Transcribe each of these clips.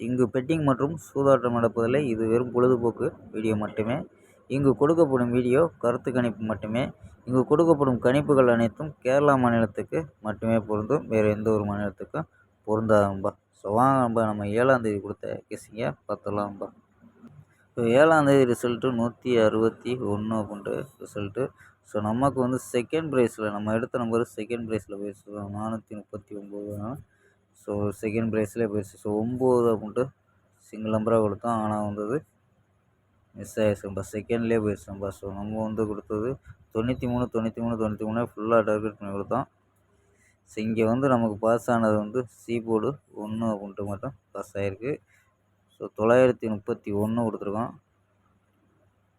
இங்கு பெட்டிங் மற்றும் சூதாட்டம் நடப்பதில்லை. இது வெறும் பொழுதுபோக்கு வீடியோ மட்டுமே. இங்கு கொடுக்கப்படும் வீடியோ கருத்து கணிப்பு மட்டுமே. இங்கு கொடுக்கப்படும் கணிப்புகள் அனைத்தும் கேரளா மாநிலத்துக்கு மட்டுமே பொருந்தும். வேறு எந்த ஒரு மாநிலத்துக்கும் பொருந்தாதும்பா ஸோ வாங்க நம்ப நம்ம ஏழாந்தேதி கொடுத்த கெஸ்ஸிங்கை பார்த்துடலாம்பா ஸோ ஏழாந்தேதி ரிசல்ட்டு நூற்றி அறுபத்தி ஒன்று அப்படின்ட்டு ரிசல்ட்டு ஸோ நமக்கு வந்து செகண்ட் ப்ரைஸில் நம்ம எடுத்த நம்பர் செகண்ட் ப்ரைஸில் போயிடுச்சு நானூற்றி முப்பத்தி ஒம்பது ஸோ செகண்ட் ப்ரைஸ்லேயே போயிடுச்சு. ஸோ ஒம்பது அப்படின்ட்டு சிங்கிள் நம்பராக கொடுத்தோம். ஆனால் வந்தது மிஸ் ஆகிடுச்சு ஆகிடுச்சுப்பா செகண்ட்லேயே போயிடுச்சுப்பா ஸோ நம்ம வந்து கொடுத்தது தொண்ணூற்றி மூணு தொண்ணூற்றி மூணு தொண்ணூற்றி மூணு ஃபுல்லாக டார்கெட் பண்ணி கொடுத்தோம். ஸோ இங்கே வந்து நமக்கு பாஸ் ஆனது வந்து சி போர்டு ஒன்று அப்படின்ட்டு மட்டும் பாஸ் ஆகிருக்கு ஸோ தொள்ளாயிரத்தி முப்பத்தி ஒன்று கொடுத்துருக்கோம்.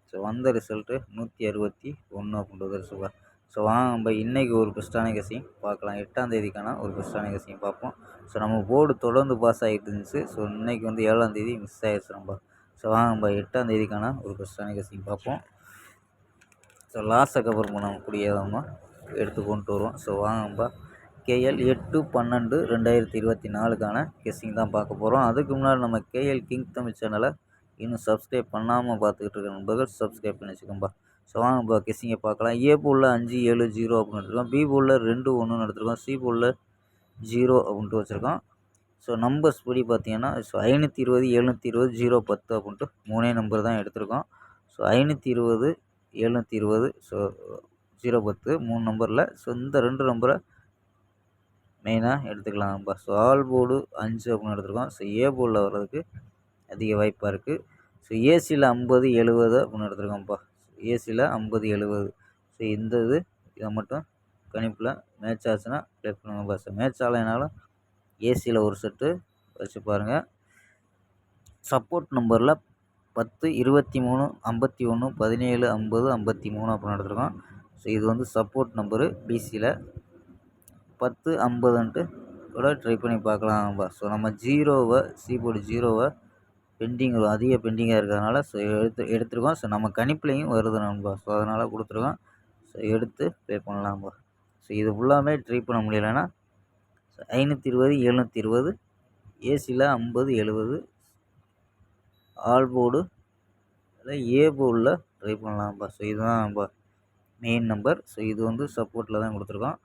ஸோ வந்த ரிசல்ட்டு நூற்றி அறுபத்தி ஒன்று அப்படின்றது ரிசல்ட் ஸோ வாங்க நம்ம இன்றைக்கி ஒரு பெஸ்ட்டான கசியும் பார்க்கலாம். எட்டாந்தேதிக்கான ஒரு பெஸ்ட்டான கசியும் பார்ப்போம். ஸோ நம்ம போர்டு தொடர்ந்து பாஸ் ஆகிட்டு இருந்துச்சு. ஸோ இன்றைக்கி வந்து ஏழாந்தேதி மிஸ் ஆகிடுச்சு நம்ம. ஸோ வாங்க நம்ம எட்டாந்தேதிக்கான ஒரு பெஸ்ட்டான கசியும் பார்ப்போம். ஸோ லாஸ்ட்டை கவர் பண்ணக்கூடியவங்க எடுத்து கொண்டு வருவோம். ஸோ வாங்க நம்ம கேஎல் எட்டு பன்னெண்டு ரெண்டாயிரத்தி இருபத்தி நாலுக்கான கெஸ்ஸிங் தான் பார்க்க போகிறோம் அதுக்கு முன்னாடி நம்ம கேஎல் கிங் தமிழ் சேனலை இன்னும் சப்ஸ்கிரைப் பண்ணாமல் பார்த்துக்கிட்டு இருக்க நண்பர்கள் சப்ஸ்கிரைப் பண்ணி வச்சுக்கோம்பா. ஸோ வாங்க இப்போ கெஸ்ஸிங்கை பார்க்கலாம். ஏ பூலில் அஞ்சு ஏழு ஜீரோ அப்படின்னு எடுத்துருக்கோம். பி பூலில் ரெண்டு ஒன்றுன்னு எடுத்துருக்கோம். சி பூலில் ஜீரோ அப்படின்ட்டு வச்சுருக்கோம். ஸோ நம்பர்ஸ் படி பார்த்தீங்கன்னா ஸோ ஐநூற்றி இருபது எழுநூற்றி இருபது ஜீரோ பத்து அப்படின்ட்டு மூணே நம்பர் தான் எடுத்திருக்கோம். ஸோ ஐநூற்றி இருபது எழுநூற்றி இருபது ஸோ ஜீரோ பத்து மூணு நம்பரில் ஸோ இந்த ரெண்டு நம்பரை மெயினாக எடுத்துக்கலாம்ப்பா ஸோ ஆல் போர்டு அஞ்சு அப்படின்னு எடுத்துருக்கோம். ஸோ ஏ போர்டில் வர்றதுக்கு அதிக வாய்ப்பாக இருக்குது ஸோ ஏசியில் ஐம்பது எழுபது அப்படின்னு எடுத்துருக்கோம்ப்பா ஏசியில் ஐம்பது எழுபது. ஸோ இந்த இது இதை மட்டும் கணிப்பில் மேட்ச் ஆச்சுன்னா ப்ளே பண்ணுங்கப்பா ஸோ மேட்ச் ஆகலைனாலும் ஏசியில் ஒரு செட்டு வச்சு பாருங்கள் சப்போர்ட் நம்பரில் பத்து இருபத்தி மூணு ஐம்பத்தி ஒன்று பதினேழு ஐம்பது ஐம்பத்தி மூணு அப்படின்னு எடுத்துருக்கோம். ஸோ இது வந்து சப்போர்ட் நம்பரு பிசியில் பத்து ஐம்பதுன்ட்டு கூட ட்ரை பண்ணி பார்க்கலாம்பா ஸோ நம்ம ஜீரோவை சி போர்டு ஜீரோவை பெண்டிங் அதிக பெண்டிங்காக இருக்கிறதுனால ஸோ எடுத்து எடுத்துருக்கோம். ஸோ நம்ம கணிப்புலையும் வருது நண்பா. ஸோ அதனால் கொடுத்துருக்கோம். ஸோ எடுத்து ப்ளே பண்ணலாம்ப்பா ஸோ இது ஃபுல்லாமே ட்ரை பண்ண முடியலைன்னா ஸோ ஐநூற்றி இருபது எழுநூற்றி இருபது ஏசியில் ஐம்பது எழுபது ஆல் போர்டு இல்லை ஏ போர்டில் ட்ரை பண்ணலாம்ப்பா ஸோ இதுதான் மெயின் நம்பர் ஸோ இது வந்து சப்போர்ட்டில் தான் கொடுத்துருக்கோம்.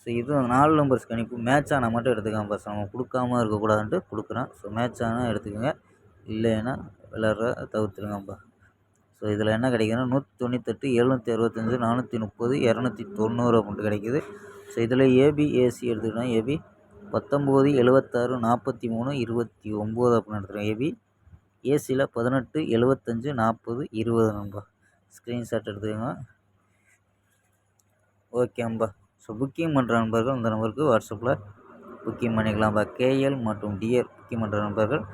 ஸோ இது நாலு நம்பர்ஸ் கணிப்பு. மேட்ச் ஆனால் மட்டும் எடுத்துக்கலாம் பஸ் நம்ம கொடுக்காம இருக்கக்கூடாதுன்ட்டு கொடுக்குறேன் ஸோ மேட்ச் ஆனால் எடுத்துக்கோங்க. இல்லைன்னா விளாட்ற தவிர்த்துடுங்கப்பா ஸோ இதில் என்ன கிடைக்குதுன்னா நூற்றி தொண்ணூத்தெட்டு எழுநூற்றி அறுபத்தஞ்சு நானூற்றி முப்பது இரநூத்தி தொண்ணூறு அப்படின்ட்டு கிடைக்குது. ஸோ இதில் ஏபி ஏசி எடுத்துக்கிட்டோம் ஏபி பத்தொம்போது எழுபத்தாறு நாற்பத்தி மூணு இருபத்தி ஒம்பது அப்படின்னு எடுத்துக்கிறோம் ஏபி ஏசியில் பதினெட்டு எழுபத்தஞ்சு நாற்பது இருபது நண்பா ஸ்க்ரீன்ஷாட் எடுத்துக்கோங்க. ஓகே நண்பா ஸோ புக்கிங் பண்ணுற நண்பர்கள் இந்த நம்பருக்கு வாட்ஸ்அப்பில் புக்கிங் பண்ணிக்கலாம்ப்பா. கேஎல் மற்றும் டிஆர் புக்கிங் பண்ணுற நண்பர்கள்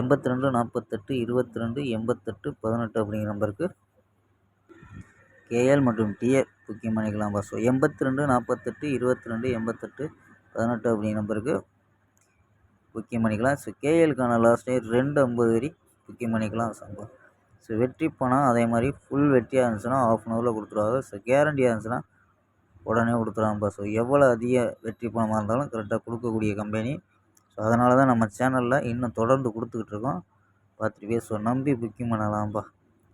எண்பத்தி ரெண்டு நாற்பத்தெட்டு இருபத்தி ரெண்டு எண்பத்தெட்டு பதினெட்டு அப்படிங்கிற நம்பருக்கு கேஎல் மற்றும் டிஏ புக்கிங் பண்ணிக்கலாம்ப்பா ஸோ எண்பத்தி ரெண்டு நாற்பத்தெட்டு இருபத்தி ரெண்டு எண்பத்தெட்டு பதினெட்டு அப்படிங்கிற நம்பருக்கு புக்கிங் பண்ணிக்கலாம். ஸோ கேஎலுக்கான லாஸ்ட் டே ரெண்டு ஐம்பது வரி புக்கிங் பண்ணிக்கலாம் சம்பவம் ஸோ வெற்றி பணம் அதே மாதிரி ஃபுல் வெற்றியாக இருந்துச்சுன்னா ஆஃப் அன் ஹவரில் கொடுத்துருவாங்க. ஸோ கேரண்டியாக இருந்துச்சுன்னா உடனே கொடுத்துருவாங்கப்பா ஸோ எவ்வளோ அதிக வெற்றி பணமாக இருந்தாலும் கரெக்டாக கொடுக்கக்கூடிய கம்பெனி ஸோ அதனால தான் நம்ம சேனலில் இன்னும் தொடர்ந்து கொடுத்துக்கிட்ருக்கோம் பார்த்துட்டு ஸோ நம்பி புக்கிங் பண்ணலாம்ப்பா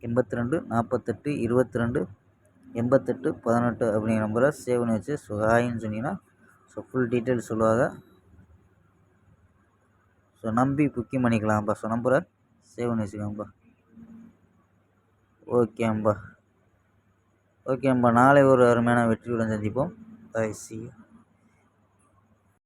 எண்பத்தி ரெண்டு நாற்பத்தெட்டு இருபத்தி ரெண்டு எண்பத்தெட்டு பதினெட்டு அப்படிங்கிற நம்பரை சேவ் பண்ணி வச்சு ஸோ ஹாயின்னு சொன்னீங்கன்னா ஸோ ஃபுல் டீட்டெயில்ஸ் சொல்லுவாங்க. ஸோ நம்பி புக்கிங் பண்ணிக்கலாம்ப்பா ஸோ நம்பரை சேவ் பண்ணி வச்சுக்கோங்கப்பா. ஓகேம்பா ஓகேம்பா நாளை ஒரு அருமையான வெற்றியுடன் சந்திப்போம். By C